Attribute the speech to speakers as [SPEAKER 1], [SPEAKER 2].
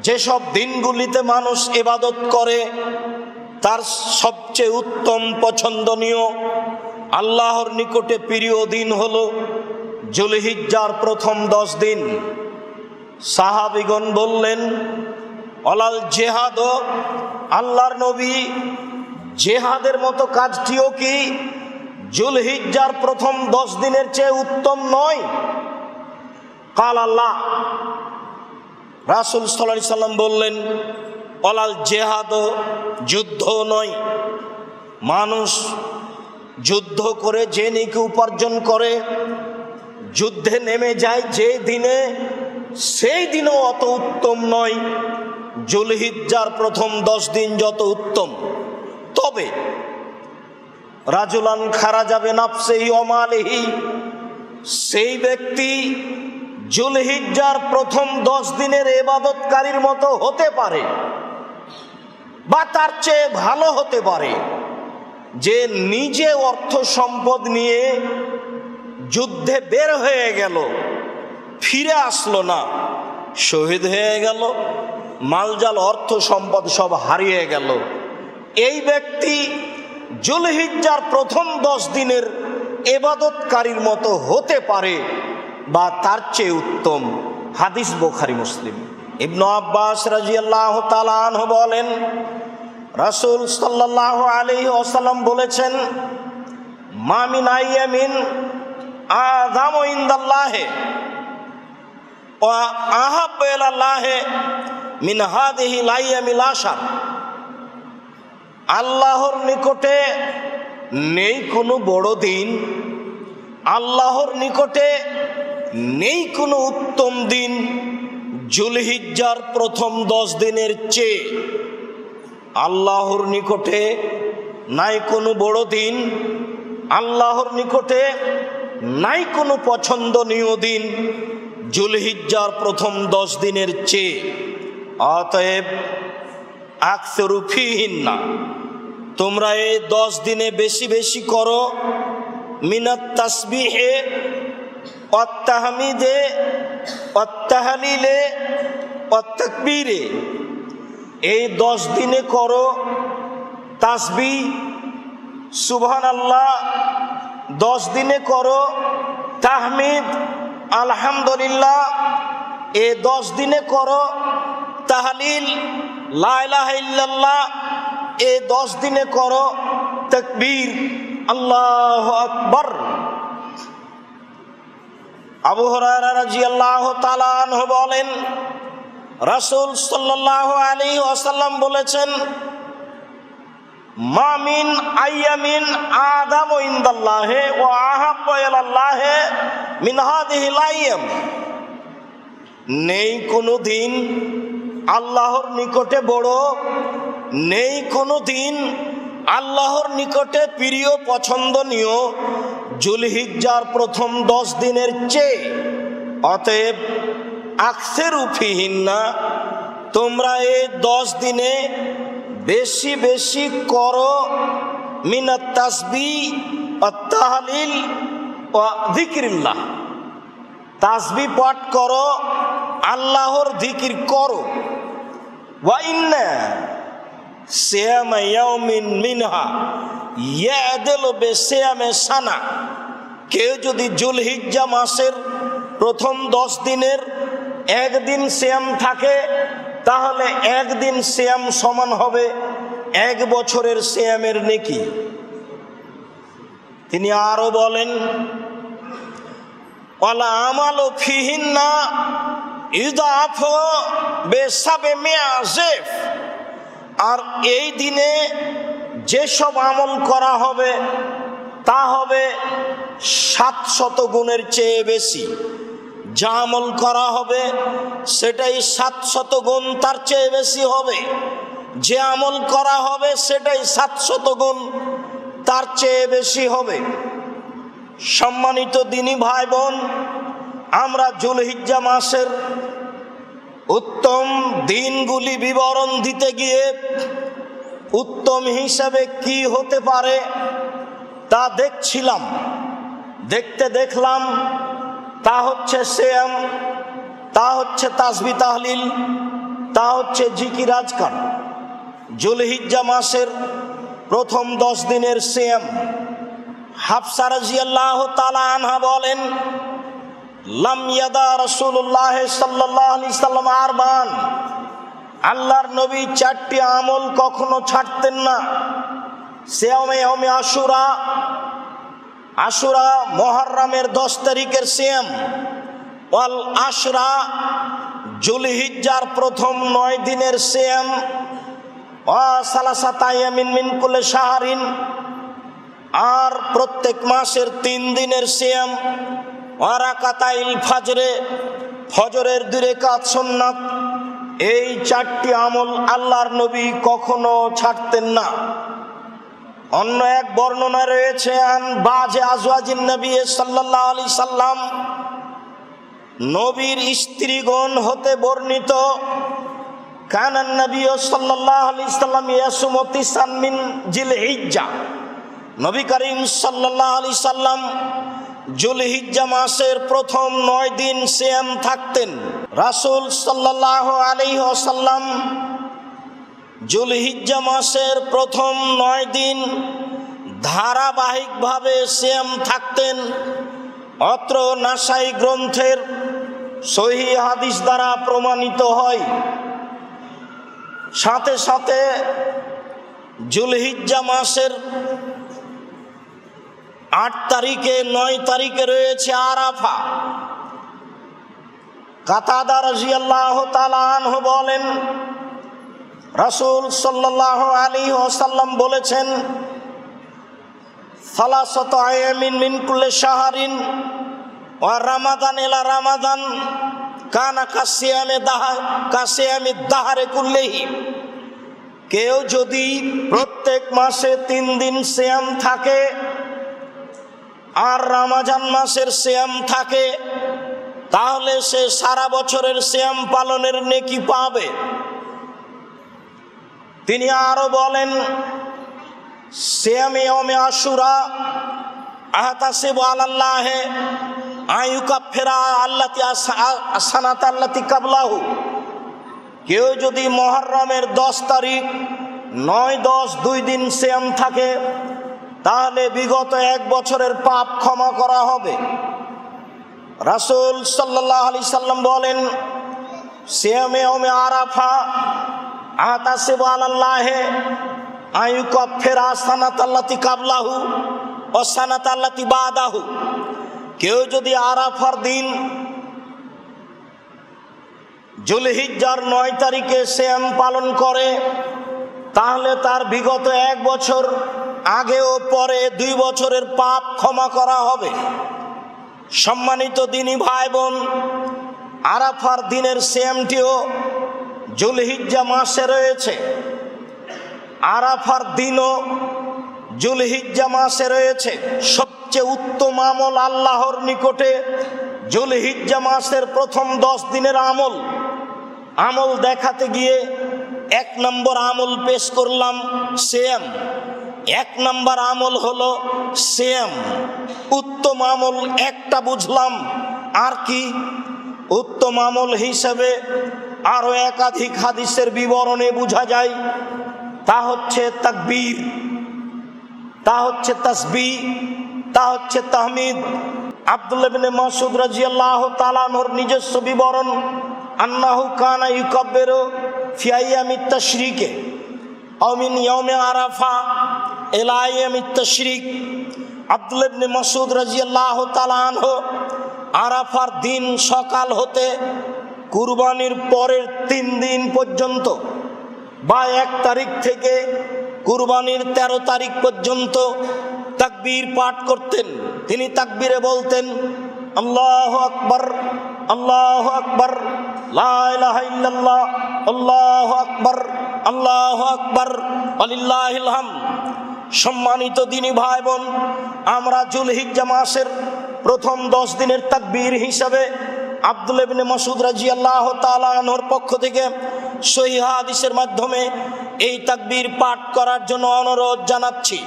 [SPEAKER 1] যেসব দিনগুলিতে মানুষ ইবাদত করে, তার সবচেয়ে উত্তম পছন্দনীয় আল্লাহর নিকটে প্রিয় দিন হল জুলহিজ্জার প্রথম দশ দিন। সাহাবিগণ বললেন, অলাল জেহাদ, আল্লাহর নবী, জেহাদের মতো কাজটিও কি জুলহিজ্জার প্রথম দশ দিনের চেয়ে উত্তম নয়? কাল আল্লাহ রাসুল সাল্লাহ সাল্লাম বললেন, অলাল জেহাদ যুদ্ধ নয়। মানুষ যুদ্ধ করে যে নিকে উপার্জন করে, যুদ্ধে নেমে যায় যে দিনে, সেই দিনও অত উত্তম নয়। জুলহিজ্জার প্রথম দশ দিন যত উত্তম। তবে রাজুলান খারা যাবে নাফসেহি অমালেহি সেই ব্যক্তি জুলহিজ্জার প্রথম দশ দিনের এবাদতকারীর মতো হতে পারে বা তার চেয়ে ভালো হতে পারে। যে নিজে অর্থ সম্পদ নিয়ে যুদ্ধে বের হয়ে গেল, ফিরে আসলো না, শহীদ হয়ে গেল, মালজাল অর্থ সম্পদ সব হারিয়ে গেল। এই ব্যক্তি জুলহিজ্জার প্রথম দশ দিনের এবাদতকারীর মতো হতে পারে বা তার চেয়ে উত্তম হাদিস বোখারি মুসলিম। ইবনু আব্বাস রাজিয়াল্লাহ তালাহ বলেন, রাসুল সাল্লাহ আলী ওসাল্লাম বলেছেন মামিন আইয়ামিন আদাম ইন্দাল্লাহে ও আহাব্বাহে মিন হাদিহি লাইয়ামিল আশার। আল্লাহর নিকটে নেই কোনো বড় দিন, আল্লাহর নিকটে নেই কোনো উত্তম দিন। জুলহিজ্জার প্রথম দশ দিনের চেয়ে আল্লাহর নিকটে নাই কোনো বড় দিন। আল্লাহর নিকটে নাই কোনো পছন্দনীয় দিন। জুলহিজ্জার প্রথম দশ দিনের চেয়ে। অতএব আকসরুফিহীন না তোমরা এই দশ দিনে বেশি বেশি করো। মিনাত তাসবিহে অত্তাহমিদে, অত্তাহালিলে, অত্তাকবীরে। এই দশ দিনে করো তাসবি সুবহান আল্লাহ দশ দিনে করো তাহমিদ, আলহামদুলিল্লাহ। এ দশ দিনে করো তাহলিল লাইলাহ ইল্লাল্লাহ। এ দশ দিনে করো তকবীর, আল্লাহ আকবর। আবু রাদিয়াল্লাহু তাআলা বলেন, রাসূল সাল্লাল্লাহু আলাইহি ওয়াসাল্লাম বলেছেন মামিন আইয়ামিন আদাম ইনদাল্লাহে ও মিন হাদিহিল আইয়াম। নেই কোনো দিন আল্লাহর নিকটে বড়, নেই কোনো দিন আল্লাহর নিকটে প্রিয়, পছন্দনীয় জুলহিজ্জার প্রথম দশ দিনের চেয়ে, অতএব আকসের উফিহীন না তোমরা এই দশ দিনে বেশি বেশি করো, মিনাত তাসবি তাহলিল জিকিরিল্লাহ তাসবি পাঠ করো, আল্লাহর জিকির করো। ওয়াইন্না সিয়ামা ইয়াউমিন মিনহা, ইয়াদিলু বিসিয়ামে সানা। কেউ যদি জুলহিজ্জা মাসের প্রথম দশ দিনের একদিন শ্যাম থাকে, তাহলে একদিন শ্যাম সমান হবে এক বছরের শ্যামের নেকি। তিনি আরও বলেন, ওয়ালা আমালু ফিহিন্না ইদাফ বেসাবে মেয়াজেফ আর এই দিনে যেসব আমল করা হবে, তা হবে সাত শত গুণের চেয়ে বেশি। যা আমল করা হবে, সেটাই সাতশত গুণ তার চেয়ে বেশি হবে। যে আমল করা হবে, সেটাই সাতশত গুণ তার চেয়ে বেশি হবে। সম্মানিত দিনী ভাই বোন, আমরা জুলহিজ্জা মাসের উত্তম দিনগুলি বিবরণ দিতে গিয়ে উত্তম হিসাবে কি হতে পারে তা দেখছিলাম। দেখতে দেখলাম, তা হচ্ছে শ্যাম, তা হচ্ছে তাসবি তাহলিল, তা হচ্ছে জিকির আজকার। জুলহিজ্জা মাসের প্রথম দশ দিনের সিয়াম হাফসা রাজিয়াল্লাহ তালা আনহা বলেন লাম ইয়াদা রসুল্লাহ সাল্লাম আরবান। আল্লাহর নবী চারটি আমল কখনো ছাড়তেন না। সেয়মে অমে আশুরা আশুরা মহরমের দশ তারিখের সিয়াম। ওয়াল আশরা, জুলহিজ্জার প্রথম নয় দিনের সালাসাতায়ামিন মিন কুলে সাহারিন আর প্রত্যেক মাসের তিন দিনের সিয়াম। ওয়ারাকাতাইল ফাজরে, ফজরের এই চারটি আমল আল্লাহর নবী কখনো ছাড়তেন না। অন্য এক বর্ণনা রয়েছে নবী সাল্লাম, নবীর স্ত্রীগণ হতে বর্ণিত, কানান নবী নবী করিম আলাইহি সাল্লাম জুলহিজ্জা মাসের প্রথম নয় দিন সিয়াম থাকতেন। রাসূল সাল্লাল্লাহু আলাইহি ওয়াসাল্লাম জুলহিজ্জা মাসের প্রথম নয় দিন ধারাবাহিকভাবে সিয়াম থাকতেন। অত্র নাসাই গ্রন্থের সহি হাদিস দ্বারা প্রমাণিত হয়। সাথে সাথে জুলহিজ্জা মাসের আট তারিখে, নয় তারিখে রয়েছে আরাফা। তালাহ বলেন, রাসূল সাল্লাহ আলী ওসাল্লাম বলেছেন, সালাসত আয়ামিন মিন কুল্লে শাহরিন ও রামাদান কানা দাহা দাহারে কেউ যদি প্রত্যেক মাসে তিন দিন শ্যাম থাকে আর রামাজান মাসের শ্যাম থাকে, তাহলে সে সারা বছরের শ্যাম পালনের নেকি পাবে। তিনি আরও বলেন শ্যামে অমে আশুরা ফেরা কেউ যদি মহরমের দশ তারিখ, নয় দশ দুই দিন শ্যাম থাকে তাহলে বিগত এক বছরের পাপ ক্ষমা করা হবে। রাসুল সাল্লাহ আলি সাল্লাম বলেন শ্যামে ওমে আরাফা আতাসিব আল্লাহে আয়ু কফেরা সানাত আল্লাতি কাবলাহু ও আল্লাতি বাদাহু। কেউ যদি আরাফার দিন জুলহিজ্জার নয় তারিখে শ্যাম পালন করে, তাহলে তার বিগত এক বছর আগে ও পরে দুই বছরের পাপ ক্ষমা করা হবে। সম্মানিত দিনী ভাই বোন আরাফার দিনের শ্যামটিও জুলহিজ্জা মাসে রয়েছে। আরাফার দিনও জুলহিজ্জা মাসে রয়েছে। সবচেয়ে উত্তম আমল আল্লাহর নিকটে জুলহিজ্জা মাসের প্রথম দশ দিনের আমল। আমল দেখাতে গিয়ে এক নম্বর আমল পেশ করলাম সেম এক নম্বর আমল হলো সেম উত্তম আমল একটা বুঝলাম, আর কি? উত্তম আমল হিসেবে আরও একাধিক হাদিসের বিবরণে বোঝা যায়, তা হচ্ছে তাকবীর, তা হচ্ছে তসবি তা হচ্ছে তাহমিদ। আব্দুল্লাহ বিন মাসুদ রাজিয়াল্লাহ তালানোর নিজস্ব বিবরণ, আন্নাহু কানা ইউকাব্বেরু ফি আইয়ামিত তাশরিকে, আও মিন ইয়াউমে আরাফা ইলা আইয়ামিত তাশরিক আব্দুল্লাহ ইবনে মাসুদ রাদিয়াল্লাহু তাআলা আনহু আরাফার দিন সকাল হতে কুরবানির পরের তিন দিন পর্যন্ত বা এক তারিখ থেকে কুরবানির ১৩ তারিখ পর্যন্ত তাকবীর পাঠ করতেন। তিনি তাকবীরে বলতেন, আল্লাহ আকবর আল্লাহ আকবর লাহ আকবর, আল্লাহ আকবর আলিল্লাহিলহাম সম্মানিত দিনী ভাই বোন, আমরা জুলহিজ্জা মাসের প্রথম দশ দিনের তাকবীর হিসাবে আব্দুল ইবনে মাসুদ রাজি আল্লাহ তালানোর পক্ষ থেকে সহিহাদিসের মাধ্যমে এই তাকবীর পাঠ করার জন্য অনুরোধ জানাচ্ছি।